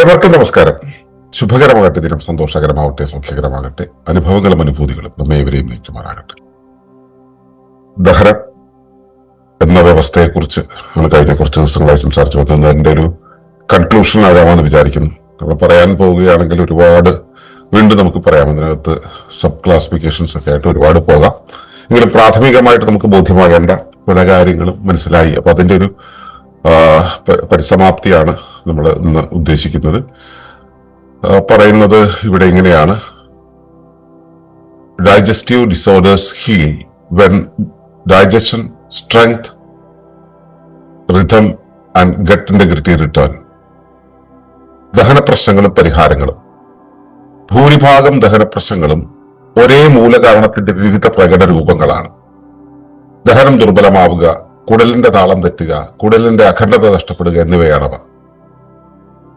ഏവർക്കും നമസ്കാരം. ശുഭകരമാകട്ടെ ദിനം സന്തോഷകരമാവട്ടെ സൗഖ്യകരമാകട്ടെ അനുഭവങ്ങളും അനുഭൂതികളും നമ്മെ ഇവരെയും നയിക്കുമാറാകട്ടെ. ദഹനം എന്ന വ്യവസ്ഥയെക്കുറിച്ച് നമ്മൾ കഴിഞ്ഞ കുറച്ച് ദിവസങ്ങളായി സംസാരിച്ചു വന്നത് അതിന്റെ ഒരു കൺക്ലൂഷൻ ആകാമെന്ന് വിചാരിക്കുന്നു. നമ്മൾ പറയാൻ പോവുകയാണെങ്കിൽ ഒരുപാട് വീണ്ടും നമുക്ക് പറയാം. അതിനകത്ത് സബ് ക്ലാസിഫിക്കേഷൻസ് ഒക്കെ ആയിട്ട് ഒരുപാട് പോകാം. എങ്കിലും പ്രാഥമികമായിട്ട് നമുക്ക് ബോധ്യമാകേണ്ട പല കാര്യങ്ങളും മനസ്സിലായി. അപ്പൊ അതിന്റെ ഒരു പരിസമാപ്തിയാണ് നമ്മൾ ഇന്ന് ഉദ്ദേശിക്കുന്നത്. പറയുന്നത് ഇവിടെ ഇങ്ങനെയാണ് digestive disorders heal when digestion strength rhythm and gut integrity return ദഹന പ്രശ്നങ്ങളും പരിഹാരങ്ങളും. ഭൂരിഭാഗം ദഹന പ്രശ്നങ്ങളും ഒരേ മൂലകാരണത്തിന്റെ വിവിധ പ്രകട രൂപങ്ങളാണ്. ദഹനം ദുർബലമാവുക കുടലിന്റെ താളം തെറ്റുക കുടലിന്റെ അഖണ്ഡത നഷ്ടപ്പെടുക എന്നിവയാണവ.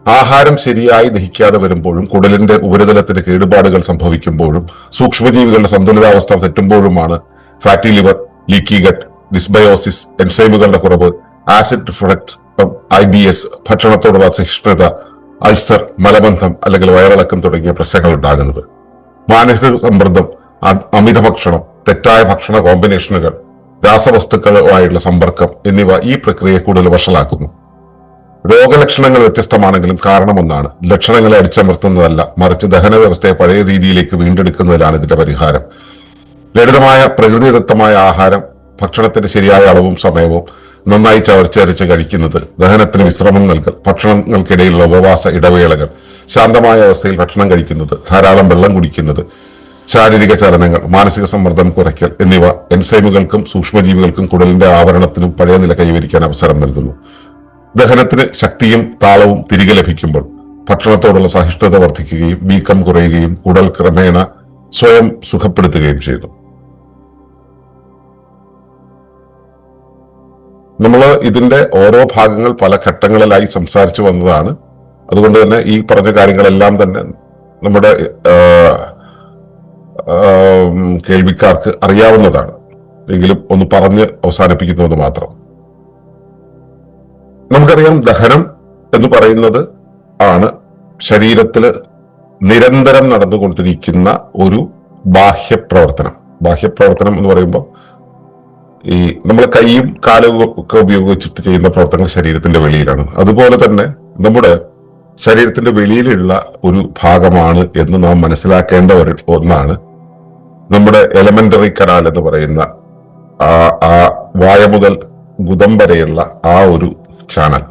ആഹാരം ശരിയായി ദഹിക്കാതെ വരുമ്പോഴും കുടലിന്റെ ഉപരിതലത്തിന് കേടുപാടുകൾ സംഭവിക്കുമ്പോഴും സൂക്ഷ്മജീവികളുടെ സന്തുലിതാവസ്ഥ തെറ്റുമ്പോഴുമാണ് fatty liver leaky gut dysbiosis എൻസൈമുകളുടെ കുറവ് acid reflect I B S ഭക്ഷണത്തോടുള്ള അസഹിഷ്ണുത അൾസർ മലബന്ധം അല്ലെങ്കിൽ വയറിളക്കം തുടങ്ങിയ പ്രശ്നങ്ങൾ ഉണ്ടാകുന്നത്. മാനസിക സമ്മർദ്ദം അമിത ഭക്ഷണം തെറ്റായ ഭക്ഷണ കോമ്പിനേഷനുകൾ രാസവസ്തുക്കളുമായുള്ള സമ്പർക്കം എന്നിവ ഈ പ്രക്രിയയെ കൂടുതൽ വഷളാക്കുന്നു. രോഗലക്ഷണങ്ങൾ വ്യത്യസ്തമാണെങ്കിലും കാരണമൊന്നാണ്. ലക്ഷണങ്ങളെ അടിച്ചമർത്തുന്നതല്ല മറിച്ച് ദഹന വ്യവസ്ഥയെ പഴയ രീതിയിലേക്ക് വീണ്ടെടുക്കുന്നതിലാണ് ഇതിന്റെ പരിഹാരം. ലളിതമായ പ്രകൃതിദത്തമായ ആഹാരം ഭക്ഷണത്തിന്റെ ശരിയായ അളവും സമയവും നന്നായി ചവർച്ചരച്ച് കഴിക്കുന്നത് ദഹനത്തിന് വിശ്രമം നൽകൽ ഭക്ഷണങ്ങൾക്കിടയിലുള്ള ഉപവാസ ഇടവേളകൾ ശാന്തമായ അവസ്ഥയിൽ ഭക്ഷണം കഴിക്കുന്നത് ധാരാളം വെള്ളം കുടിക്കുന്നത് ശാരീരിക ചലനങ്ങൾ മാനസിക സമ്മർദ്ദം കുറയ്ക്കൽ എന്നിവ എൻസൈമുകൾക്കും സൂക്ഷ്മജീവികൾക്കും കുടലിന്റെ ആവരണത്തിനും പഴയ നില കൈവരിക്കാൻ അവസരം നൽകുന്നു. ദഹനത്തിന് ശക്തിയും താളവും തിരികെ ലഭിക്കുമ്പോൾ ഭക്ഷണത്തോടുള്ള സഹിഷ്ണുത വർദ്ധിക്കുകയും വീക്കം കുറയുകയും കുടൽ ക്രമേണ സ്വയം സുഖപ്പെടുത്തുകയും ചെയ്യുന്നു. നമ്മൾ ഇതിന്റെ ഓരോ ഭാഗങ്ങൾ പല ഘട്ടങ്ങളിലായി സംസാരിച്ചു വന്നതാണ്. അതുകൊണ്ട് തന്നെ ഈ പറഞ്ഞ കാര്യങ്ങളെല്ലാം തന്നെ നമ്മുടെ കേൾവിക്കാർക്ക് അറിയാവുന്നതാണ്. എങ്കിലും ഒന്ന് പറഞ്ഞ് അവസാനിപ്പിക്കുന്നത് മാത്രം. നമുക്കറിയാം ദഹനം എന്ന് പറയുന്നത് ആണ് ശരീരത്തിൽ നിരന്തരം നടന്നുകൊണ്ടിരിക്കുന്ന ഒരു ബാഹ്യപ്രവർത്തനം. ബാഹ്യപ്രവർത്തനം എന്ന് പറയുമ്പോൾ ഈ നമ്മൾ കൈയും കാലും ഒക്കെ ഉപയോഗിച്ചിട്ട് ചെയ്യുന്ന പ്രവർത്തനങ്ങൾ ശരീരത്തിന്റെ വെളിയിലാണ്. അതുപോലെ തന്നെ നമ്മുടെ ശരീരത്തിന്റെ വെളിയിലുള്ള ഒരു ഭാഗമാണ് എന്ന് നാം മനസ്സിലാക്കേണ്ട ഒരു ഒന്നാണ് നമ്മുടെ എലമെന്ററി കനാൽ എന്ന് പറയുന്ന ആ ആ വായ മുതൽ ഗുദം വരെയുള്ള ആ ഒരു ചാനൽ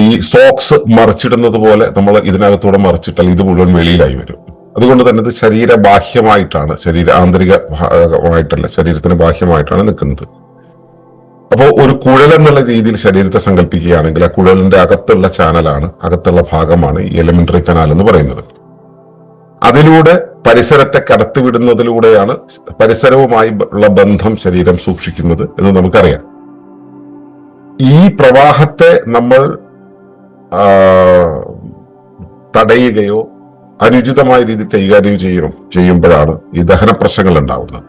ഈ സോക്സ് മറിച്ചിടുന്നത് പോലെ നമ്മൾ ഇതിനകത്തൂടെ മറിച്ചിട്ടാൽ ഇത് മുഴുവൻ വെളിയിലായി വരും. അതുകൊണ്ട് തന്നെ ഇത് ശരീര ബാഹ്യമായിട്ടാണ് ശരീര ആന്തരിക ഭാഗമായിട്ടല്ല ശരീരത്തിന് ബാഹ്യമായിട്ടാണ് നിൽക്കുന്നത്. അപ്പോൾ ഒരു കുഴൽ എന്നുള്ള രീതിയിൽ ശരീരത്തെ സങ്കല്പിക്കുകയാണെങ്കിൽ ആ കുഴലിന്റെ അകത്തുള്ള ചാനലാണ് അകത്തുള്ള ഭാഗമാണ് ഈ എലിമെന്ററി കനാൽ എന്ന് പറയുന്നത്. അതിലൂടെ പരിസരത്തെ കടത്തിവിടുന്നതിലൂടെയാണ് പരിസരവുമായി ഉള്ള ബന്ധം ശരീരം സൂക്ഷിക്കുന്നത് എന്ന് നമുക്കറിയാം. ഈ പ്രവാഹത്തെ നമ്മൾ തടയുകയോ അനുചിതമായ രീതിയിൽ കൈകാര്യം ചെയ്യും ചെയ്യുമ്പോഴാണ് ഈ ദഹന പ്രശ്നങ്ങൾ ഉണ്ടാവുന്നത്.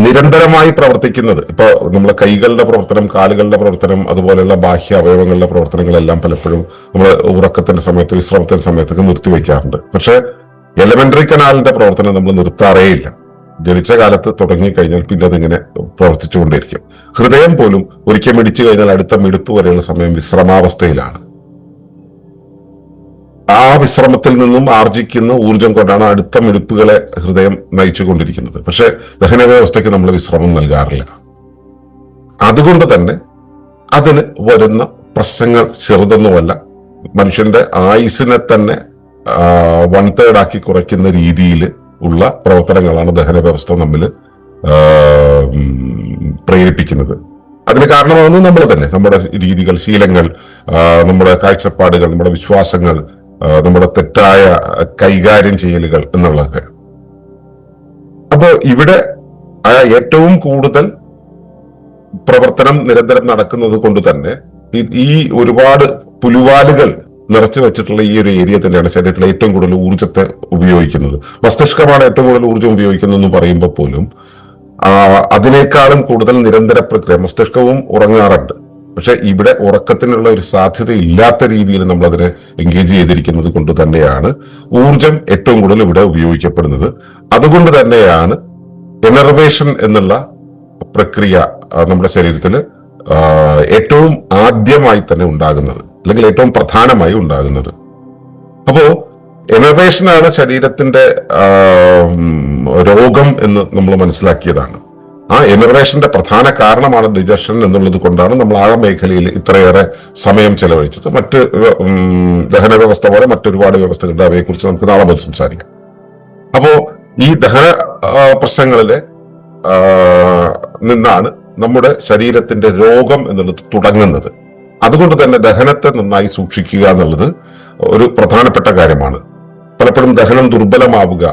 നിരന്തരമായി പ്രവർത്തിക്കുന്നത് ഇപ്പൊ നമ്മളെ കൈകളുടെ പ്രവർത്തനം കാലുകളുടെ പ്രവർത്തനം അതുപോലെയുള്ള ബാഹ്യ അവയവങ്ങളുടെ പ്രവർത്തനങ്ങളെല്ലാം പലപ്പോഴും നമ്മൾ ഉറക്കത്തിന്റെ സമയത്ത് വിശ്രമത്തിന്റെ സമയത്തൊക്കെ നിർത്തിവെക്കാറുണ്ട്. പക്ഷെ എലമെന്ററി കനാലിന്റെ പ്രവർത്തനം നമ്മൾ നിർത്താറേ ഇല്ല ജനിച്ച കാലത്ത് തുടങ്ങി കഴിഞ്ഞാൽ പിന്നെ അതിങ്ങനെ പ്രവർത്തിച്ചുകൊണ്ടിരിക്കും ഹൃദയം പോലും ഒരിക്കൽ മിടിച്ചു കഴിഞ്ഞാൽ അടുത്ത മിടിപ്പ് വരെയുള്ള സമയം വിശ്രമാവസ്ഥയിലാണ്. ആ വിശ്രമത്തിൽ നിന്നും ആർജിക്കുന്ന ഊർജം കൊണ്ടാണ് അടുത്ത മിടിപ്പുകളെ ഹൃദയം നയിച്ചുകൊണ്ടിരിക്കുന്നത് പക്ഷെ ദഹന വ്യവസ്ഥയ്ക്ക് നമ്മൾ വിശ്രമം നൽകാറില്ല. അതുകൊണ്ട് തന്നെ അതിന് വരുന്ന പ്രശ്നങ്ങൾ ചെറുതൊന്നുമല്ല. മനുഷ്യന്റെ ആയുസിനെ തന്നെ വൺ തേർഡ് ആക്കി കുറയ്ക്കുന്ന രീതിയിൽ ഉള്ള പ്രവർത്തനങ്ങളാണ് ദഹന വ്യവസ്ഥ നമ്മൾ പ്രേരിപ്പിക്കുന്നത്. അതിന് കാരണമാകുന്നത് നമ്മൾ തന്നെ. നമ്മുടെ രീതികൾ ശീലങ്ങൾ നമ്മുടെ കാഴ്ചപ്പാടുകൾ നമ്മുടെ വിശ്വാസങ്ങൾ നമ്മുടെ തെറ്റായ കൈകാര്യം ചെയ്യലുകൾ എന്നുള്ളതൊക്കെ. അപ്പോ ഇവിടെ ഏറ്റവും കൂടുതൽ പ്രവർത്തനം നിരന്തരം നടക്കുന്നത് കൊണ്ട് തന്നെ ഈ ഒരുപാട് പുലുവാലുകൾ നിറച്ചു വെച്ചിട്ടുള്ള ഈ ഒരു ഏരിയ തന്നെയാണ് ശരീരത്തിലെ ഏറ്റവും കൂടുതൽ ഊർജത്തെ ഉപയോഗിക്കുന്നത്. മസ്തിഷ്കമാണ് ഏറ്റവും കൂടുതൽ ഊർജം ഉപയോഗിക്കുന്നതെന്ന് പറയുമ്പോൾ പോലും അതിനേക്കാളും കൂടുതൽ നിരന്തര പ്രക്രിയ മസ്തിഷ്കവും ഉറങ്ങാറുണ്ട്. പക്ഷെ ഇവിടെ ഉറക്കത്തിനുള്ള ഒരു സാധ്യത ഇല്ലാത്ത രീതിയിൽ നമ്മൾ അതിനെ എൻഗേജ് ചെയ്തിരിക്കുന്നത് കൊണ്ട് തന്നെയാണ് ഊർജം ഏറ്റവും കൂടുതൽ ഇവിടെ ഉപയോഗിക്കപ്പെടുന്നത്. അതുകൊണ്ട് തന്നെയാണ് എനർവേഷൻ എന്നുള്ള പ്രക്രിയ നമ്മുടെ ശരീരത്തിൽ ഏറ്റവും ആദ്യമായി തന്നെ ഉണ്ടാകുന്നത്. അല്ലെങ്കിൽ ഏറ്റവും പ്രധാനമായി ഉണ്ടാകുന്നത്. അപ്പോ എനർവേഷനാണ് ശരീരത്തിന്റെ രോഗം എന്ന് നമ്മൾ മനസ്സിലാക്കിയതാണ്. ആ എനർവേഷന്റെ പ്രധാന കാരണമാണ് ഡിജഷൻ എന്നുള്ളത് കൊണ്ടാണ് നമ്മൾ ആ മേഖലയിൽ ഇത്രയേറെ സമയം ചെലവഴിച്ചത്. മറ്റ് ദഹന വ്യവസ്ഥ പോലെ മറ്റൊരുപാട് വ്യവസ്ഥകളുണ്ട്. അവയെക്കുറിച്ച് നമുക്ക് നാളെ മുതൽ സംസാരിക്കാം. അപ്പോ ഈ ദഹന പ്രശ്നങ്ങളിൽ നിന്നാണ് നമ്മുടെ ശരീരത്തിന്റെ രോഗം എന്നുള്ളത് തുടങ്ങുന്നത്. അതുകൊണ്ട് തന്നെ ദഹനത്തെ നന്നായി സൂക്ഷിക്കുക എന്നുള്ളത് ഒരു പ്രധാനപ്പെട്ട കാര്യമാണ്. പലപ്പോഴും ദഹനം ദുർബലമാവുക.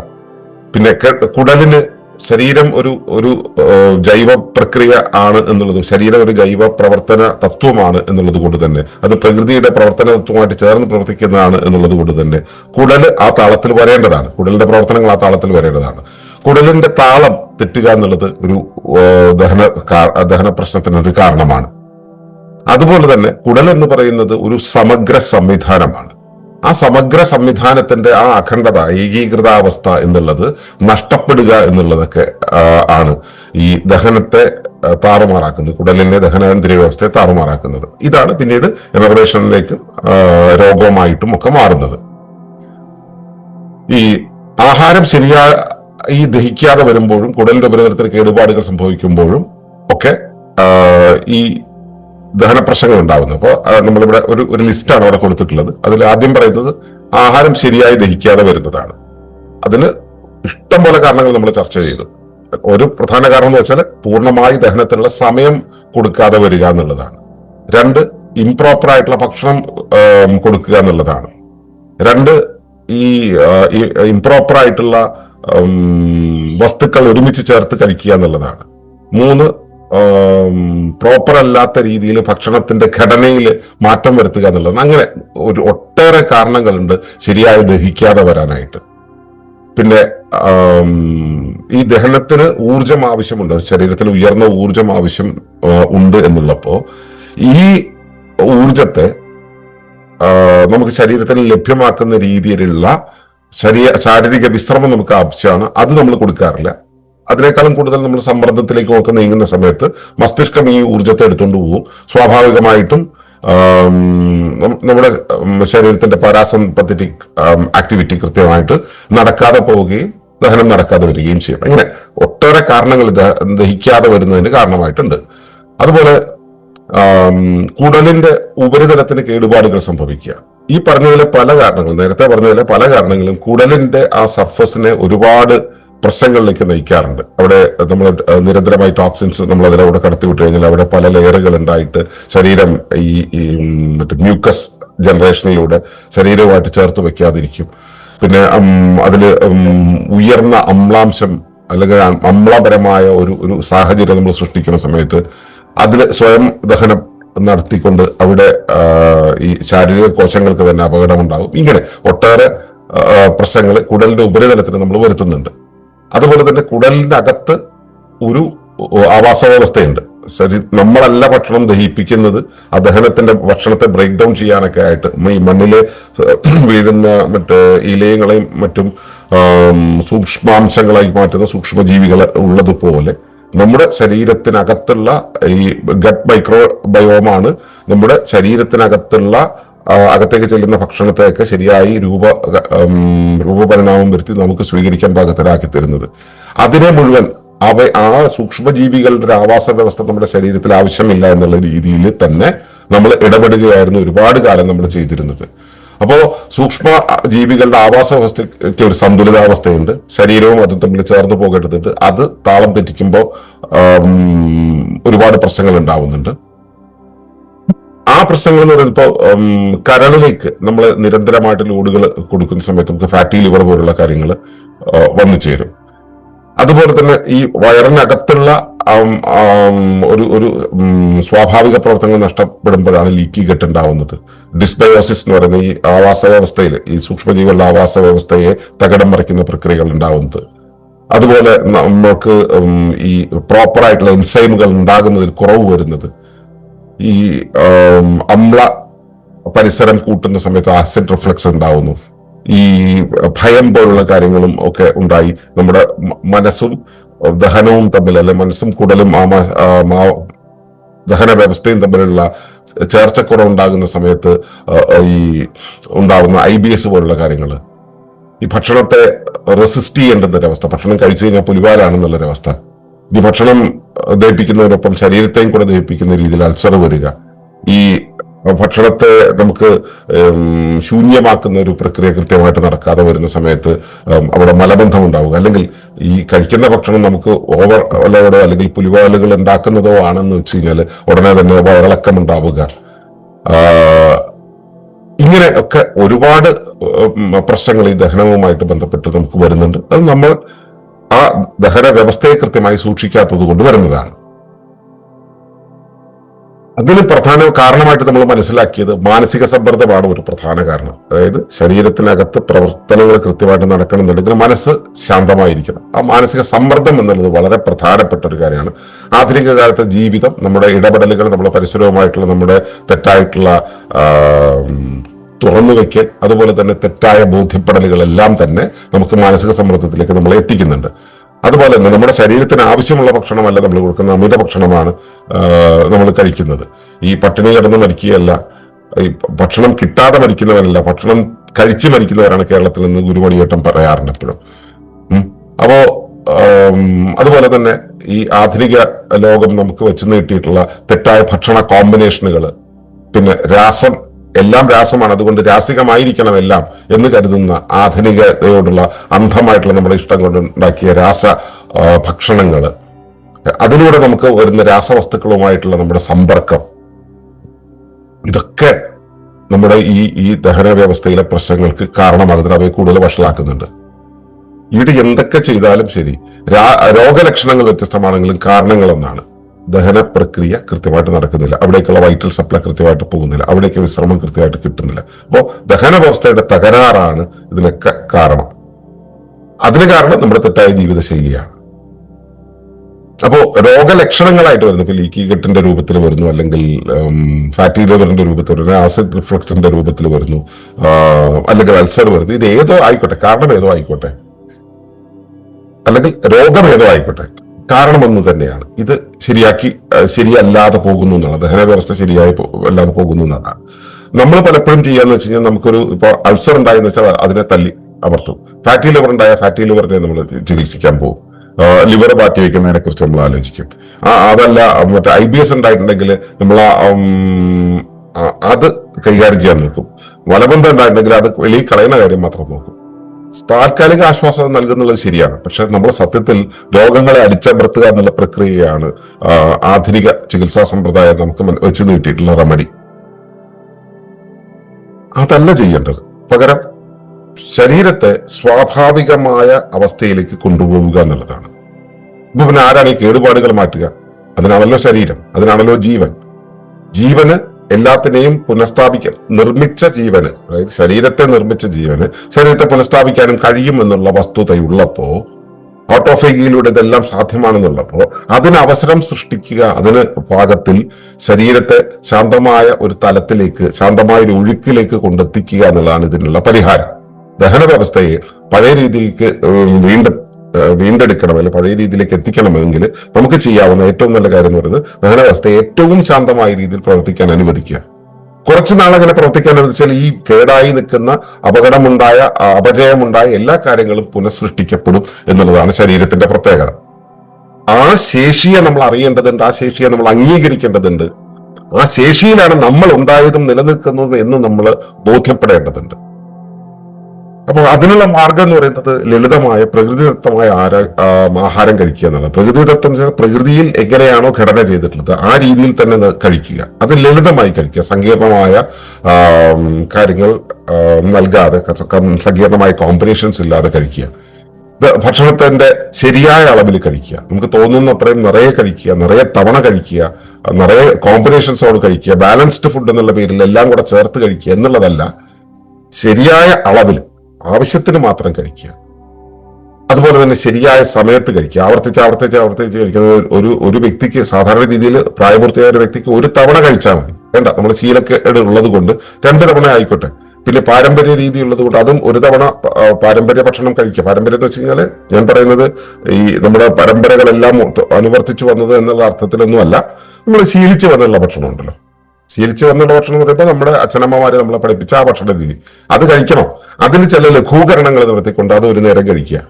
പിന്നെ കുടലിന് ശരീരം ഒരു ഒരു ജൈവ പ്രക്രിയ ആണ് എന്നുള്ളത് ശരീരം ഒരു ജൈവ പ്രവർത്തന തത്വമാണ് എന്നുള്ളത് കൊണ്ട് തന്നെ. അത് പ്രകൃതിയുടെ പ്രവർത്തന തത്വമായിട്ട് ചേർന്ന് പ്രവർത്തിക്കുന്നതാണ് എന്നുള്ളത് കൊണ്ട് തന്നെ. കുടൽ ആ താളത്തിൽ വരേണ്ടതാണ്. കുടലിന്റെ പ്രവർത്തനങ്ങൾ ആ താളത്തിൽ വരേണ്ടതാണ്. കുടലിന്റെ താളം തെറ്റുക എന്നുള്ളത് ഒരു ദഹന ദഹന പ്രശ്നത്തിനൊരു കാരണമാണ്. അതുപോലെ തന്നെ കുടൽ എന്ന് പറയുന്നത് ഒരു സമഗ്ര സംവിധാനമാണ്. ആ സമഗ്ര സംവിധാനത്തിന്റെ ആ അഖണ്ഡത ഏകീകൃതാവസ്ഥ എന്നുള്ളത് നഷ്ടപ്പെടുക എന്നുള്ളതൊക്കെ ആണ് ഈ ദഹനത്തെ താറുമാറാക്കുന്നത് കുടലിന്റെ ദഹനാന്തര വ്യവസ്ഥയെ താറുമാറാക്കുന്നത്. ഇതാണ് പിന്നീട് എമഗ്രേഷനിലേക്ക് രോഗമായിട്ടും ഒക്കെ മാറുന്നത്. ഈ ആഹാരം ശരിയാ ഈ ദഹിക്കാതെ വരുമ്പോഴും കുടലിന്റെ ഉപരിതലത്തിൽ കേടുപാടുകൾ സംഭവിക്കുമ്പോഴും ഒക്കെ ഈ ദഹന പ്രശ്നങ്ങൾ ഉണ്ടാകുന്നത് അപ്പോൾ നമ്മളിവിടെ ഒരു ഒരു ലിസ്റ്റാണ് അവിടെ കൊടുത്തിട്ടുള്ളത്. അതിൽ ആദ്യം പറയുന്നത് ആഹാരം ശരിയായി ദഹിക്കാതെ വരുന്നതാണ്. അതിന് ഇഷ്ടം പോലെ കാരണങ്ങൾ നമ്മൾ ചർച്ച ചെയ്തു. ഒരു പ്രധാന കാരണം എന്ന് വെച്ചാൽ പൂർണമായി ദഹനത്തിനുള്ള സമയം കൊടുക്കാതെ വരിക എന്നുള്ളതാണ്. രണ്ട് ഇംപ്രോപ്പർ ആയിട്ടുള്ള ഭക്ഷണം കൊടുക്കുക എന്നുള്ളതാണ്. രണ്ട് ഈ ഇംപ്രോപ്പർ ആയിട്ടുള്ള വസ്തുക്കൾ ഒരുമിച്ച് ചേർത്ത് കഴിക്കുക എന്നുള്ളതാണ്. മൂന്ന് പ്രോപ്പർ അല്ലാത്ത രീതിയിൽ ഭക്ഷണത്തിന്റെ ഘടനയിൽ മാറ്റം വരുത്തുക എന്നുള്ളത്. അങ്ങനെ ഒരു ഒട്ടേറെ കാരണങ്ങളുണ്ട് ശരിയായി ദഹിക്കാതെ വരാനായിട്ട്. പിന്നെ ഈ ദഹനത്തിന് ഊർജം ആവശ്യമുണ്ട്. ശരീരത്തിൽ ഉയർന്ന ഊർജം ആവശ്യം ഉണ്ട് എന്നുള്ളപ്പോൾ ഈ ഊർജത്തെ നമുക്ക് ശരീരത്തിന് ലഭ്യമാക്കുന്ന രീതിയിലുള്ള ശരീര ശാരീരിക വിശ്രമം നമുക്ക് ആവശ്യമാണ്. അത് നമ്മൾ കൊടുക്കാറില്ല. അതിനേക്കാളും കൂടുതൽ നമ്മൾ സമ്മർദ്ദത്തിലേക്ക് ഒക്കെ നീങ്ങുന്ന സമയത്ത് മസ്തിഷ്കം ഈ ഊർജത്തെ എടുത്തുകൊണ്ട് പോകും സ്വാഭാവികമായിട്ടും നമ്മുടെ ശരീരത്തിന്റെ പാരാസംപത്തിറ്റിക് ആക്ടിവിറ്റി കൃത്യമായിട്ട് നടക്കാതെ പോവുകയും ദഹനം നടക്കാതെ വരികയും ചെയ്യും അങ്ങനെ ഒട്ടേറെ കാരണങ്ങൾ ദഹിക്കാതെ വരുന്നതിന് കാരണമായിട്ടുണ്ട്. അതുപോലെ കുടലിന്റെ ഉപരിതലത്തിന് കേടുപാടുകൾ സംഭവിക്കുക. ഈ പറഞ്ഞതിലെ പല കാരണങ്ങളും നേരത്തെ പറഞ്ഞതിലെ പല കാരണങ്ങളും കുടലിന്റെ ആ സർഫസിനെ ഒരുപാട് പ്രശ്നങ്ങളിലേക്ക് നയിക്കാറുണ്ട്. അവിടെ നമ്മൾ നിരന്തരമായി ടോക്സിൻസ് നമ്മൾ അതിലൂടെ കടത്തിവിട്ട് കഴിഞ്ഞാൽ അവിടെ പല ലെയറുകൾ ഉണ്ടായിട്ട് ശരീരം ഈ മറ്റേ മ്യൂക്കസ് ജനറേഷനിലൂടെ ശരീരവുമായിട്ട് ചേർത്ത് വെക്കാതിരിക്കും പിന്നെ അതിൽ ഉയർന്ന അമ്ലാംശം അല്ലെങ്കിൽ അമ്ലപരമായ ഒരു ഒരു സാഹചര്യം നമ്മൾ സൃഷ്ടിക്കുന്ന സമയത്ത് അതിൽ സ്വയം ദഹനം നടത്തിക്കൊണ്ട് അവിടെ ഈ ശാരീരിക കോശങ്ങൾക്ക് തന്നെ അപകടമുണ്ടാകും. ഇങ്ങനെ ഒട്ടേറെ പ്രശ്നങ്ങൾ കുടലിന്റെ ഉപരിതലത്തിന് നമ്മൾ വരുത്തുന്നുണ്ട്. അതുപോലെ തന്നെ കുടലിന്റെ അകത്ത് ഒരു ആവാസ വ്യവസ്ഥയുണ്ട് ശരി നമ്മളല്ല ഭക്ഷണം ദഹിപ്പിക്കുന്നത്. ആ ദഹനത്തിന്റെ ഭക്ഷണത്തെ ബ്രേക്ക് ഡൗൺ ചെയ്യാനൊക്കെ ആയിട്ട് ഈ മണ്ണിൽ വീഴുന്ന മറ്റേ ഇലയങ്ങളെയും മറ്റും സൂക്ഷ്മാംശങ്ങളായി മാറ്റുന്ന സൂക്ഷ്മജീവികൾ ഉള്ളതുപോലെ നമ്മുടെ ശരീരത്തിനകത്തുള്ള ഈ ഗട്ട് മൈക്രോ ബയോമാണ് നമ്മുടെ ശരീരത്തിനകത്തുള്ള അകത്തേക്ക് ചെല്ലുന്ന ഭക്ഷണത്തെയൊക്കെ ശരിയായി രൂപ രൂപപരിണാമം വരുത്തി നമുക്ക് സ്വീകരിക്കാൻ പാകത്തിലാക്കി തരുന്നത്. അതിനെ മുഴുവൻ അവ ആ സൂക്ഷ്മജീവികളുടെ ഒരു ആവാസ വ്യവസ്ഥ നമ്മുടെ ശരീരത്തിൽ ആവശ്യമില്ല എന്നുള്ള രീതിയിൽ തന്നെ നമ്മൾ ഇടപെടുകയായിരുന്നു ഒരുപാട് കാലം നമ്മൾ ചെയ്തിരുന്നത്. അപ്പോൾ സൂക്ഷ്മ ജീവികളുടെ ആവാസ വ്യവസ്ഥയ്ക്ക് ഒരു സന്തുലിതാവസ്ഥയുണ്ട്. ശരീരവും അതും തമ്മിൽ ചേർന്ന് പോകേണ്ടതുണ്ട്. അത് താളം തെറ്റിക്കുമ്പോൾ ഒരുപാട് പ്രശ്നങ്ങൾ ഉണ്ടാവുന്നുണ്ട്. ആ പ്രശ്നങ്ങൾ എന്ന് പറയുന്നത് ഇപ്പോൾ കരളിലേക്ക് നമ്മൾ നിരന്തരമായിട്ട് ലോഡുകൾ കൊടുക്കുന്ന സമയത്ത് നമുക്ക് ഫാറ്റി ലിവർ പോലുള്ള കാര്യങ്ങൾ വന്നു ചേരും. അതുപോലെ തന്നെ ഈ വയറിനകത്തുള്ള ഒരു ഒരു സ്വാഭാവിക പ്രവർത്തനങ്ങൾ നഷ്ടപ്പെടുമ്പോഴാണ് ലീക്കി കെട്ട് ഉണ്ടാവുന്നത് ഡിസ്ബയോസിസ് എന്ന് പറയുന്ന ഈ ആവാസ വ്യവസ്ഥയിൽ ഈ സൂക്ഷ്മജീവികളുടെ ആവാസ വ്യവസ്ഥയെ തകിടം മറിക്കുന്ന പ്രക്രിയകൾ ഉണ്ടാവുന്നത്. അതുപോലെ നമുക്ക് ഈ പ്രോപ്പറായിട്ടുള്ള എൻസൈമുകൾ ഉണ്ടാകുന്നതിൽ കുറവ് വരുന്നത് ഈ അമ്ല പരിസരം കൂട്ടുന്ന സമയത്ത് ആസിഡ് റിഫ്ലക്സ് ഉണ്ടാവുന്നു. ഈ ഭയം പോലുള്ള കാര്യങ്ങളും ഒക്കെ ഉണ്ടായി. നമ്മുടെ മനസ്സും ദഹനവും തമ്മിൽ അല്ലെ മനസ്സും കുടലും ആ, ദഹന വ്യവസ്ഥയും തമ്മിലുള്ള ചേർച്ചക്കുറവ് ഉണ്ടാകുന്ന സമയത്ത് ഈ ഉണ്ടാകുന്ന ഐ ബി എസ് പോലുള്ള കാര്യങ്ങൾ ഈ ഭക്ഷണത്തെ റെസിസ്റ്റ് ചെയ്യേണ്ടുന്നൊരവസ്ഥ ഭക്ഷണം കഴിച്ചു കഴിഞ്ഞാൽ പുലിവാലാണെന്നുള്ളൊരവസ്ഥ. ഈ ഭക്ഷണം ദഹിപ്പിക്കുന്നതിനൊപ്പം ശരീരത്തെയും കൂടെ ദഹിപ്പിക്കുന്ന രീതിയിൽ അൾസർ വരിക. ഈ ഭക്ഷണത്തെ നമുക്ക് ശൂന്യമാക്കുന്ന ഒരു പ്രക്രിയ കൃത്യമായിട്ട് നടക്കാതെ വരുന്ന സമയത്ത് അവിടെ മലബന്ധം ഉണ്ടാവുക. അല്ലെങ്കിൽ ഈ കഴിക്കുന്ന ഭക്ഷണം നമുക്ക് ഓവർ ലോഡോ അല്ലെങ്കിൽ പുലിവാലുകൾ ഉണ്ടാക്കുന്നതോ ആണെന്ന് വെച്ച് കഴിഞ്ഞാൽ ഉടനെ തന്നെ വയറിളക്കം ഉണ്ടാവുക. ഇങ്ങനെ ഒക്കെ ഒരുപാട് പ്രശ്നങ്ങൾ ഈ ദഹനവുമായിട്ട് ബന്ധപ്പെട്ട് നമുക്ക് വരുന്നുണ്ട്. അത് നമ്മൾ ആ ദഹന വ്യവസ്ഥയെ കൃത്യമായി സൂക്ഷിക്കാത്തത് കൊണ്ട് വരുന്നതാണ്. അതിന് പ്രധാന കാരണമായിട്ട് നമ്മൾ മനസ്സിലാക്കിയത് മാനസിക സമ്മർദ്ദമാണ് ഒരു പ്രധാന കാരണം. അതായത് ശരീരത്തിനകത്ത് പ്രവർത്തനങ്ങൾ കൃത്യമായിട്ട് നടക്കണമെന്നുണ്ടെങ്കിൽ മനസ്സ് ശാന്തമായിരിക്കണം. ആ മാനസിക സമ്മർദ്ദം എന്നുള്ളത് വളരെ പ്രധാനപ്പെട്ട ഒരു കാര്യമാണ്. ആധുനിക കാലത്തെ ജീവിതം നമ്മുടെ ഇടപെടലുകൾ നമ്മുടെ പരിസരവുമായിട്ടുള്ള നമ്മുടെ തെറ്റായിട്ടുള്ള തുറന്നു വയ്ക്കൽ അതുപോലെ തന്നെ തെറ്റായ ബോധ്യപ്പെടലുകളെല്ലാം തന്നെ നമുക്ക് മാനസിക സമ്മർദ്ദത്തിലേക്ക് നമ്മളെ എത്തിക്കുന്നുണ്ട്. അതുപോലെ തന്നെ നമ്മുടെ ശരീരത്തിന് ആവശ്യമുള്ള ഭക്ഷണമല്ല നമ്മൾ കൊടുക്കുന്ന അമിത ഭക്ഷണമാണ് നമ്മൾ കഴിക്കുന്നത്. ഈ പട്ടിണി കിടന്ന് മരിക്കുകയല്ല ഈ ഭക്ഷണം കിട്ടാതെ മരിക്കുന്നവരല്ല ഭക്ഷണം കഴിച്ച് മരിക്കുന്നവരാണ് കേരളത്തിൽ നിന്ന് ഗുരുമണിയേട്ടം പറയാറുണ്ട് എപ്പോഴും. അപ്പോ അതുപോലെ തന്നെ ഈ ആധുനിക ലോകം നമുക്ക് വെച്ച് നീട്ടിയിട്ടുള്ള തെറ്റായ ഭക്ഷണ കോമ്പിനേഷനുകൾ പിന്നെ രാസം എല്ലാം രാസമാണ്. അതുകൊണ്ട് രാസികമായിരിക്കണം എല്ലാം എന്ന് കരുതുന്ന ആധുനികതയോടുള്ള അന്ധമായിട്ടുള്ള നമ്മുടെ ഇഷ്ടം കൊണ്ട് ഉണ്ടാക്കിയ രാസ ഭക്ഷണങ്ങൾ അതിലൂടെ നമുക്ക് വരുന്ന രാസവസ്തുക്കളുമായിട്ടുള്ള നമ്മുടെ സമ്പർക്കം. ഇതൊക്കെ നമ്മുടെ ഈ ഈ ദഹന വ്യവസ്ഥയിലെ പ്രശ്നങ്ങൾക്ക് കാരണമാകുന്നത് അവയെ കൂടുതൽ വഷളാക്കുന്നുണ്ട്. ഇവിടെ എന്തൊക്കെ ചെയ്താലും ശരി രോഗലക്ഷണങ്ങൾ വ്യത്യസ്തമാണെങ്കിലും കാരണങ്ങൾ ഒന്നാണ് ദഹന പ്രക്രിയ കൃത്യമായിട്ട് നടക്കുന്നില്ല. അവിടേക്കുള്ള വൈറ്റൽ സപ്ലൈ കൃത്യമായിട്ട് പോകുന്നില്ല. അവിടേക്ക് വിശ്രമം കൃത്യമായിട്ട് കിട്ടുന്നില്ല. അപ്പോൾ ദഹന വ്യവസ്ഥയുടെ തകരാറാണ് ഇതിനൊക്കെ കാരണം. അതിന് കാരണം നമ്മുടെ തെറ്റായ ജീവിതശൈലിയാണ്. അപ്പോൾ രോഗലക്ഷണങ്ങളായിട്ട് വരുന്നു. ഇപ്പൊ ലീക്കി കെട്ടിന്റെ രൂപത്തിൽ വരുന്നു. അല്ലെങ്കിൽ ഫാറ്റി ലിവറിന്റെ രൂപത്തിൽ വരുന്നു. ആസിഡ് റിഫ്ലക്സിന്റെ രൂപത്തിൽ വരുന്നു. അല്ലെങ്കിൽ അൾസർ വരുന്നു. ഇത് ഏതോ ആയിക്കോട്ടെ. കാരണം ഏതോ ആയിക്കോട്ടെ. അല്ലെങ്കിൽ രോഗം ഏതോ ആയിക്കോട്ടെ. കാരണം ഒന്ന് തന്നെയാണ്. ഇത് ശരിയാക്കി ശരിയല്ലാതെ പോകുന്നു എന്നുള്ളത് ദഹന വ്യവസ്ഥ ശരിയായി അല്ലാതെ പോകുന്നു എന്നതാണ് നമ്മൾ പലപ്പോഴും ചെയ്യാന്ന് വെച്ച് കഴിഞ്ഞാൽ നമുക്കൊരു ഇപ്പൊ അൾസർ ഉണ്ടായെന്ന് വെച്ചാൽ അതിനെ തല്ലി അമർത്തും. ഫാറ്റി ലിവർ ഉണ്ടായ ഫാറ്റി ലിവറിനെ നമ്മൾ ചികിത്സിക്കാൻ പോകും. ലിവർ മാറ്റി വയ്ക്കുന്നതിനെ കുറിച്ച് നമ്മൾ ആലോചിക്കും. ആ അതല്ല മറ്റേ ഐ ബി എസ് ഉണ്ടായിട്ടുണ്ടെങ്കിൽ നമ്മൾ അത് കൈകാര്യം ചെയ്യാൻ നോക്കും. മലബന്ധം ഉണ്ടായിട്ടുണ്ടെങ്കിൽ അത് വെളിയിൽ കളയുന്ന കാര്യം മാത്രം നോക്കും. താൽക്കാലിക ആശ്വാസം നൽകുന്നുള്ളത് ശരിയാണ്. പക്ഷെ നമ്മൾ സത്യത്തിൽ രോഗങ്ങളെ അടിച്ചമർത്തുക എന്നുള്ള പ്രക്രിയയാണ് ആധുനിക ചികിത്സാ സമ്പ്രദായം നമുക്ക് വെച്ച് നീട്ടിയിട്ടുള്ള റെമഡി അതല്ല ചെയ്യേണ്ടത്. പകരം ശരീരത്തെ സ്വാഭാവികമായ അവസ്ഥയിലേക്ക് കൊണ്ടുപോവുക എന്നുള്ളതാണ്. ഇപ്പൊ പിന്നെ ആരാണ് ഈ കേടുപാടുകൾ മാറ്റുക? അതിനാണല്ലോ ശരീരം അതിനാണല്ലോ ജീവൻ. ജീവന് എല്ലാത്തിനെയും പുനഃസ്ഥാപിക്കാൻ നിർമ്മിച്ച ജീവന് അതായത് ശരീരത്തെ നിർമ്മിച്ച ജീവന് ശരീരത്തെ പുനഃസ്ഥാപിക്കാനും കഴിയുമെന്നുള്ള വസ്തുതയുള്ളപ്പോ ഓട്ടോഫേഗിയിലൂടെ ഇതെല്ലാം സാധ്യമാണെന്നുള്ളപ്പോ അതിന് അവസരം സൃഷ്ടിക്കുക അതിന് പാകത്തിൽ ശരീരത്തെ ശാന്തമായ ഒരു തലത്തിലേക്ക് ശാന്തമായ ഒരു ഒഴുക്കിലേക്ക് കൊണ്ടെത്തിക്കുക എന്നുള്ളതാണ് ഇതിനുള്ള പരിഹാരം. ദഹന വ്യവസ്ഥയെ പഴയ രീതിക്ക് വീണ്ട വീണ്ടെടുക്കണം അല്ലെങ്കിൽ പഴയ രീതിയിലേക്ക് എത്തിക്കണമെങ്കിൽ നമുക്ക് ചെയ്യാവുന്ന ഏറ്റവും നല്ല കാര്യം എന്ന് പറയുന്നത് ദഹന ഏറ്റവും ശാന്തമായ രീതിയിൽ പ്രവർത്തിക്കാൻ അനുവദിക്കുക. കുറച്ച് നാളങ്ങനെ പ്രവർത്തിക്കാൻ അനുവദിച്ചാൽ ഈ കേടായി നിൽക്കുന്ന അപകടമുണ്ടായ അപജയമുണ്ടായ എല്ലാ കാര്യങ്ങളും പുനഃസൃഷ്ടിക്കപ്പെടും എന്നുള്ളതാണ് ശരീരത്തിന്റെ പ്രത്യേകത. ആ ശേഷിയെ നമ്മൾ അറിയേണ്ടതുണ്ട് ആ ശേഷിയെ നമ്മൾ അംഗീകരിക്കേണ്ടതുണ്ട്. ആ ശേഷിയിലാണ് നമ്മൾ ഉണ്ടായതും നിലനിൽക്കുന്നതും എന്ന് നമ്മൾ ബോധ്യപ്പെടേണ്ടതുണ്ട്. അപ്പോൾ അതിനുള്ള മാർഗം എന്ന് പറയുന്നത് ലളിതമായ പ്രകൃതിദത്തമായ ആര ആഹാരം കഴിക്കുക എന്നുള്ളത് പ്രകൃതിദത്തം പ്രകൃതിയിൽ എങ്ങനെയാണോ ഘടന ചെയ്തിട്ടുള്ളത് ആ രീതിയിൽ തന്നെ കഴിക്കുക. അത് ലളിതമായി കഴിക്കുക. സങ്കീർണമായ കാര്യങ്ങൾ നൽകാതെ സങ്കീർണമായ കോമ്പിനേഷൻസ് ഇല്ലാതെ കഴിക്കുക. ഭക്ഷണത്തിന്റെ ശരിയായ അളവിൽ കഴിക്കുക. നമുക്ക് തോന്നുന്ന അത്രയും നിറയെ കഴിക്കുക നിറയെ തവണ കഴിക്കുക നിറയെ കോമ്പിനേഷൻസോട് കഴിക്കുക ബാലൻസ്ഡ് ഫുഡ് എന്നുള്ള പേരിൽ എല്ലാം കൂടെ ചേർത്ത് കഴിക്കുക എന്നുള്ളതല്ല ശരിയായ അളവിൽ ആവശ്യത്തിന് മാത്രം കഴിക്കുക. അതുപോലെ തന്നെ ശരിയായ സമയത്ത് കഴിക്കുക. ആവർത്തിച്ച് ആവർത്തിച്ച് ആവർത്തിച്ച് കഴിക്കുന്നത് ഒരു ഒരു വ്യക്തിക്ക് സാധാരണ രീതിയിൽ പ്രായപൂർത്തിയായ ഒരു വ്യക്തിക്ക് ഒരു തവണ കഴിച്ചാൽ മതി. വേണ്ട നമ്മൾ ശീലക്കേട് ഉള്ളത് കൊണ്ട് രണ്ട് തവണ ആയിക്കോട്ടെ. പിന്നെ പാരമ്പര്യ രീതി ഉള്ളത് കൊണ്ട് അതും ഒരു തവണ പാരമ്പര്യ ഭക്ഷണം കഴിക്കുക. പാരമ്പര്യം എന്ന് വെച്ച് കഴിഞ്ഞാൽ ഞാൻ പറയുന്നത് ഈ നമ്മുടെ പരമ്പരകളെല്ലാം അനുവർത്തിച്ചു വന്നത് എന്നുള്ള അർത്ഥത്തിലൊന്നുമല്ല. നമ്മൾ ശീലിച്ചു വന്നുള്ള ഭക്ഷണം ഉണ്ടല്ലോ ശീലിച്ചു വന്നുള്ള ഭക്ഷണം എന്ന് പറയുമ്പോൾ നമ്മുടെ അച്ഛനമ്മമാര് നമ്മളെ പഠിപ്പിച്ച ആ ഭക്ഷണ രീതി. അത് കഴിക്കണം. അതിന് ചില ലഘൂകരണങ്ങൾ നടത്തിക്കൊണ്ട് അത് ഒരു നേരം കഴിക്കുക.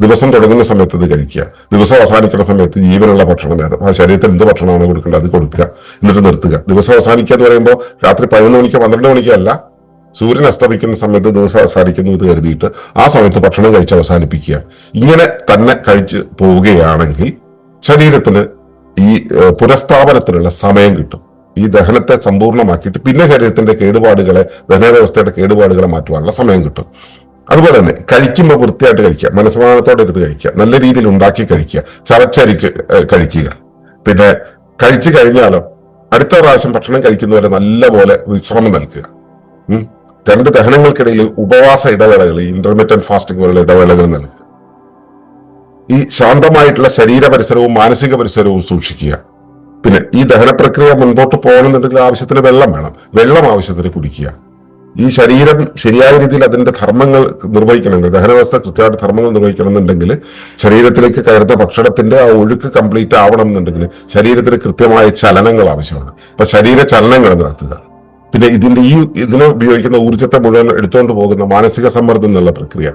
ദിവസം തുടങ്ങുന്ന സമയത്ത് ഇത് കഴിക്കുക. ദിവസം അവസാനിക്കുന്ന സമയത്ത് ജീവനുള്ള ഭക്ഷണം ആ ശരീരത്തിൽ എന്ത് ഭക്ഷണമാണ് കൊടുക്കേണ്ടത് അത് കൊടുക്കുക. എന്നിട്ട് നിർത്തുക. ദിവസം അവസാനിക്കുക എന്ന് പറയുമ്പോൾ രാത്രി പതിനൊന്ന് മണിക്ക് പന്ത്രണ്ട് മണിക്കോ അല്ല സൂര്യൻ അസ്തമിക്കുന്ന സമയത്ത് ദിവസം അവസാനിക്കുന്നു എന്ന് കരുതിയിട്ട് ആ സമയത്ത് ഭക്ഷണം കഴിച്ച് അവസാനിപ്പിക്കുക. ഇങ്ങനെ തന്നെ കഴിച്ച് പോവുകയാണെങ്കിൽ ശരീരത്തിന് ഈ പുനഃസ്ഥാപനത്തിനുള്ള സമയം കിട്ടും. ഈ ദഹനത്തെ സമ്പൂർണമാക്കിയിട്ട് പിന്നെ ശരീരത്തിന്റെ കേടുപാടുകളെ ദഹനവ്യവസ്ഥയുടെ കേടുപാടുകളെ മാറ്റുവാനുള്ള സമയം കിട്ടും. അതുപോലെ തന്നെ കഴിക്കുമ്പോൾ വൃത്തിയായിട്ട് കഴിക്കുക മനസ്സമാനത്തോടെ എടുത്ത് കഴിക്കുക നല്ല രീതിയിൽ ഉണ്ടാക്കി കഴിക്കുക ചവച്ചരിക്ക് കഴിക്കുക. പിന്നെ കഴിച്ചു കഴിഞ്ഞാലോ അടുത്ത പ്രാവശ്യം ഭക്ഷണം കഴിക്കുന്നവരെ നല്ല പോലെ വിശ്രമം നൽകുക. രണ്ട് ദഹനങ്ങൾക്കിടയിൽ ഉപവാസ ഇടവേളകൾ ഇന്റർമീഡിയറ്റ് ഫാസ്റ്റിംഗ് പോലുള്ള ഇടവേളകൾ നൽകുക. ഈ ശാന്തമായിട്ടുള്ള ശരീര പരിസരവും മാനസിക പരിസരവും സൂക്ഷിക്കുക. പിന്നെ ഈ ദഹന പ്രക്രിയ മുൻപോട്ട് പോകണമെന്നുണ്ടെങ്കിൽ ആവശ്യത്തിന് വെള്ളം വേണം. വെള്ളം ആവശ്യത്തിന് കുടിക്കുക. ഈ ശരീരം ശരിയായ രീതിയിൽ അതിന്റെ ധർമ്മങ്ങൾ നിർവഹിക്കണമെങ്കിൽ ദഹനവസ്ഥ കൃത്യമായിട്ട് ധർമ്മങ്ങൾ നിർവഹിക്കണമെന്നുണ്ടെങ്കിൽ ശരീരത്തിലേക്ക് കയറുന്ന ഭക്ഷണത്തിന്റെ ആ ഒഴുക്ക് കംപ്ലീറ്റ് ആവണം എന്നുണ്ടെങ്കിൽ ശരീരത്തിന് കൃത്യമായ ചലനങ്ങൾ ആവശ്യമാണ്. അപ്പൊ ശരീര ചലനങ്ങൾ നടത്തുക. പിന്നെ ഇതിന്റെ ഈ ഇതിന് ഉപയോഗിക്കുന്ന ഊർജത്തെ മുഴുവൻ എടുത്തുകൊണ്ട് പോകുന്ന മാനസിക സമ്മർദ്ദം എന്നുള്ള പ്രക്രിയ.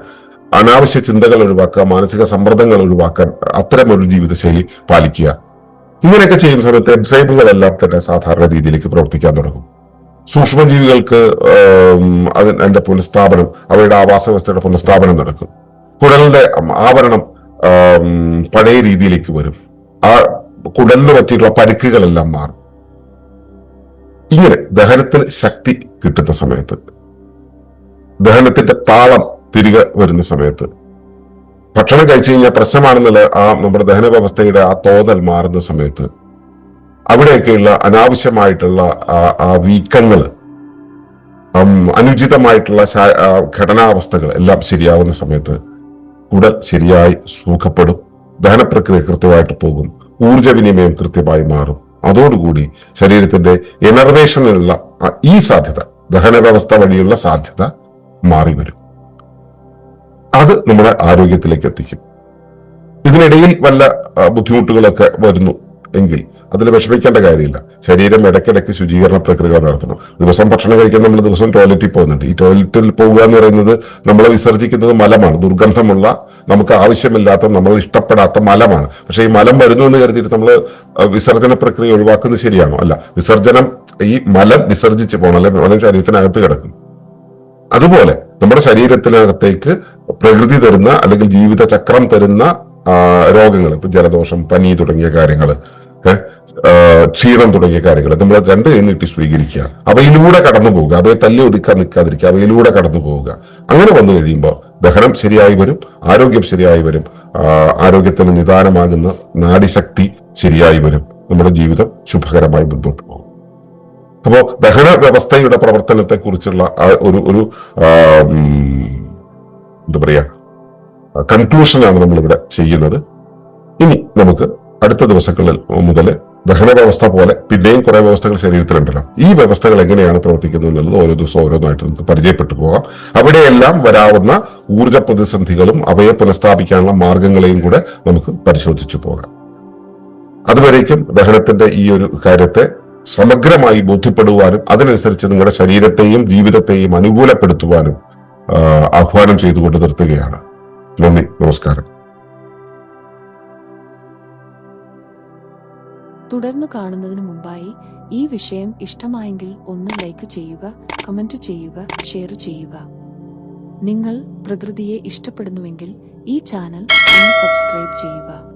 അനാവശ്യ ചിന്തകൾ ഒഴിവാക്കുക മാനസിക സമ്മർദ്ദങ്ങൾ ഒഴിവാക്കാൻ അത്തരം ഒരു ജീവിതശൈലി പാലിക്കുക. ഇങ്ങനെയൊക്കെ ചെയ്യുന്ന സമയത്ത് എൻസൈമുകളെല്ലാം തന്നെ സാധാരണ രീതിയിലേക്ക് പ്രവർത്തിക്കാൻ തുടങ്ങും. സൂക്ഷ്മജീവികൾക്ക് അതിന്റെ പുനഃസ്ഥാപനം അവയുടെ ആവാസ വ്യവസ്ഥയുടെ പുനഃസ്ഥാപനം നടക്കും. കുടലിന്റെ ആവരണം പഴയ രീതിയിലേക്ക് വരും. ആ കുടലിന് പറ്റിയിട്ടുള്ള പരുക്കുകളെല്ലാം മാറും. ഇങ്ങനെ ദഹനത്തിന് ശക്തി കിട്ടുന്ന സമയത്ത് ദഹനത്തിന്റെ താളം തിരികെ വരുന്ന സമയത്ത് ഭക്ഷണം കഴിച്ചു കഴിഞ്ഞാൽ പ്രശ്നമാണെന്നുള്ള ആ നമ്മുടെ ദഹന വ്യവസ്ഥയുടെ ആ തോന്നൽ മാറുന്ന സമയത്ത് അവിടെയൊക്കെയുള്ള അനാവശ്യമായിട്ടുള്ള ആ ഉം, അനുചിതമായിട്ടുള്ള ഘടനാവസ്ഥകൾ എല്ലാം ശരിയാവുന്ന സമയത്ത് കുടൽ ശരിയായി സുഖപ്പെടും. ദഹനപ്രക്രിയ കൃത്യമായിട്ട് പോകും. ഊർജവിനിമയം കൃത്യമായി മാറും. അതോടുകൂടി ശരീരത്തിന്റെ എനർവേഷനുള്ള ഈ സാധ്യത ദഹന വ്യവസ്ഥ വഴിയുള്ള സാധ്യത മാറി വരും അത് നമ്മുടെ ആരോഗ്യത്തിലേക്ക് എത്തിക്കും. ഇതിനിടയിൽ വല്ല ബുദ്ധിമുട്ടുകളൊക്കെ വരുന്നു എങ്കിൽ അതിൽ വിഷമിക്കേണ്ട കാര്യമില്ല. ശരീരം ഇടയ്ക്കിടയ്ക്ക് ശുചീകരണ പ്രക്രിയകൾ നടത്തണം. ദിവസം ഭക്ഷണം കഴിക്കാൻ നമ്മൾ ദിവസം ടോയ്ലറ്റിൽ പോകുന്നുണ്ട്. ഈ ടോയ്ലറ്റിൽ പോകുക എന്ന് പറയുന്നത് നമ്മൾ വിസർജിക്കുന്നത് മലമാണ്. ദുർഗന്ധമുള്ള നമുക്ക് ആവശ്യമില്ലാത്ത നമ്മൾ ഇഷ്ടപ്പെടാത്ത മലമാണ്. പക്ഷെ ഈ മലം വരുന്നു എന്ന് കരുതിയിട്ട് നമ്മൾ വിസർജന പ്രക്രിയ ഒഴിവാക്കുന്നത് ശരിയാണോ? അല്ല. വിസർജനം ഈ മലം വിസർജിച്ച് പോകണം. അല്ലെങ്കിൽ മലം ശരീരത്തിനകത്ത് കിടക്കും. അതുപോലെ നമ്മുടെ ശരീരത്തിനകത്തേക്ക് പ്രകൃതി തരുന്ന അല്ലെങ്കിൽ ജീവിത ചക്രം തരുന്ന രോഗങ്ങൾ ഇപ്പൊ ജലദോഷം പനി തുടങ്ങിയ കാര്യങ്ങൾ ക്ഷീണം തുടങ്ങിയ കാര്യങ്ങൾ നമ്മൾ രണ്ട് കൈ നീട്ടി സ്വീകരിക്കുക. അവയിലൂടെ കടന്നു പോവുക. അവയെ തല്ലി ഒതുക്കാൻ നിൽക്കാതിരിക്കുക. അവയിലൂടെ കടന്നു പോവുക. അങ്ങനെ വന്നു കഴിയുമ്പോൾ ദഹനം ശരിയായി വരും ആരോഗ്യം ശരിയായി വരും ആരോഗ്യത്തിന് നിദാനമാകുന്ന നാഡിശക്തി ശരിയായി വരും. നമ്മുടെ ജീവിതം ശുഭകരമായി മുൻപോട്ട് പോകും. അപ്പോ ദഹന വ്യവസ്ഥയുടെ പ്രവർത്തനത്തെ കുറിച്ചുള്ള ഒരു ഒരു എന്താ പറയാ കൺക്ലൂഷനാണ് നമ്മളിവിടെ ചെയ്യുന്നത്. ഇനി നമുക്ക് അടുത്ത ദിവസങ്ങളിൽ മുതൽ ദഹന വ്യവസ്ഥ പോലെ പിന്നെയും കുറെ വ്യവസ്ഥകൾ ശരീരത്തിലുണ്ടല്ലോ. ഈ വ്യവസ്ഥകൾ എങ്ങനെയാണ് പ്രവർത്തിക്കുന്നത് എന്നുള്ളത് ഓരോ ദിവസവും ഓരോന്നായിട്ട് നമുക്ക് പരിചയപ്പെട്ടു പോകാം. അവിടെയെല്ലാം വരാവുന്ന ഊർജ പ്രതിസന്ധികളും അവയെ പുനഃസ്ഥാപിക്കാനുള്ള മാർഗങ്ങളെയും കൂടെ നമുക്ക് പരിശോധിച്ചു പോകാം. അതുവരേക്കും ദഹനത്തിന്റെ ഈ ഒരു കാര്യത്തെ സമഗ്രമായി ബോധ്യപ്പെടുവാനും അതിനനുസരിച്ച് നിങ്ങളുടെ ശരീരത്തെയും ജീവിതത്തെയും അനുകൂലപ്പെടുത്തുവാനും ആഹ്വാനം ചെയ്തുകൊണ്ട് നിർത്തുകയാണ്. നന്ദി നമസ്കാരം. തുടർന്ന് കാണുന്നതിന് മുമ്പായി ഈ വിഷയം ഇഷ്ടമായെങ്കിൽ ഒന്ന് ലൈക്ക് ചെയ്യുക കമന്റ് ചെയ്യുക ഷെയർ ചെയ്യുക. നിങ്ങൾ പ്രകൃതിയെ ഇഷ്ടപ്പെടുന്നുവെങ്കിൽ ഈ ചാനൽ ഒന്ന് സബ്സ്ക്രൈബ് ചെയ്യുക.